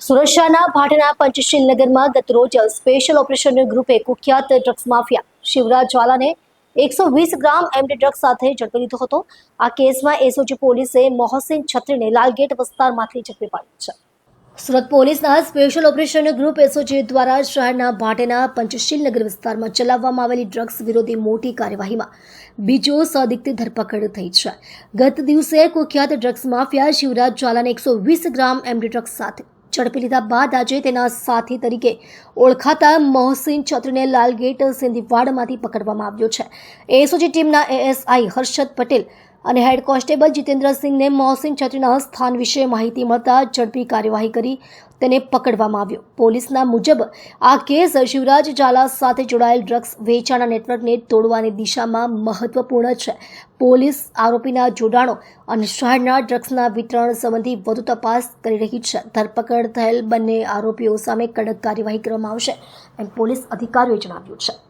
સુરક્ષાના ભાટના પંચશીલ નગરમાં ગતરોજ સ્પેશિયલ ઓપરેશન ગ્રુપે કુખ્યાત ડ્રગ્સ માફિયા શિવરાજ જ્વાલાને એકસો વીસ ગ્રામ એમડી ડ્રગ્સ સાથે ઝડપી લીધો હતો. આ કેસમાં એસઓજી પોલીસે મોહસિન છત્રીને લાલગેટ વિસ્તારમાંથી ઝડપી પાડ્યો છે. સુરત પોલીસના સ્પેશિયલ ઓપરેશન ગ્રુપ એસઓજી દ્વારા શહેરના ભાટેના પંચશીલ નગર વિસ્તારમાં ચલાવવામાં આવેલી ડ્રગ્સ વિરોધી મોટી કાર્યવાહીમાં બીજો સદિગ્ધ ધરપકડ થઈ છે. ગત દિવસે કુખ્યાત ડ્રગ્સ માફિયા શિવરાજ જ્વાલાને એકસો વીસ ગ્રામ એમડી ડ્રગ્સ સાથે ઝડપી લીધા બાદ આજે તેના સાથી તરીકે ઓળખાતા મોહસિન છત્રીને લાલગેટ સિંધીવાડમાંથી પકડવામાં આવ્યો છે. એસઓજી ટીમના એએસઆઈ હર્ષદ પટેલ અને હેડ કોન્સ્ટેબલ જીતેન્દ્રસિંહને મોહસિન છત્રીના સ્થાન વિશે માહિતી મળતા ઝડપી કાર્યવાહી કરી તેને પકડવામાં આવ્યો. પોલીસના મુજબ આ કેસ શિવરાજ ઝાલા સાથે જોડાયેલ ડ્રગ્સ વેચાણના નેટવર્કને તોડવાની દિશામાં મહત્વપૂર્ણ છે. પોલીસ આરોપીના જોડાણો અને શહેરના ડ્રગ્સના વિતરણ સંબંધી વધુ તપાસ કરી રહી છે. ધરપકડ થયેલ બંને આરોપીઓ સામે કડક કાર્યવાહી કરવામાં આવશે, એમ પોલીસ અધિકારીઓએ જણાવ્યું છે.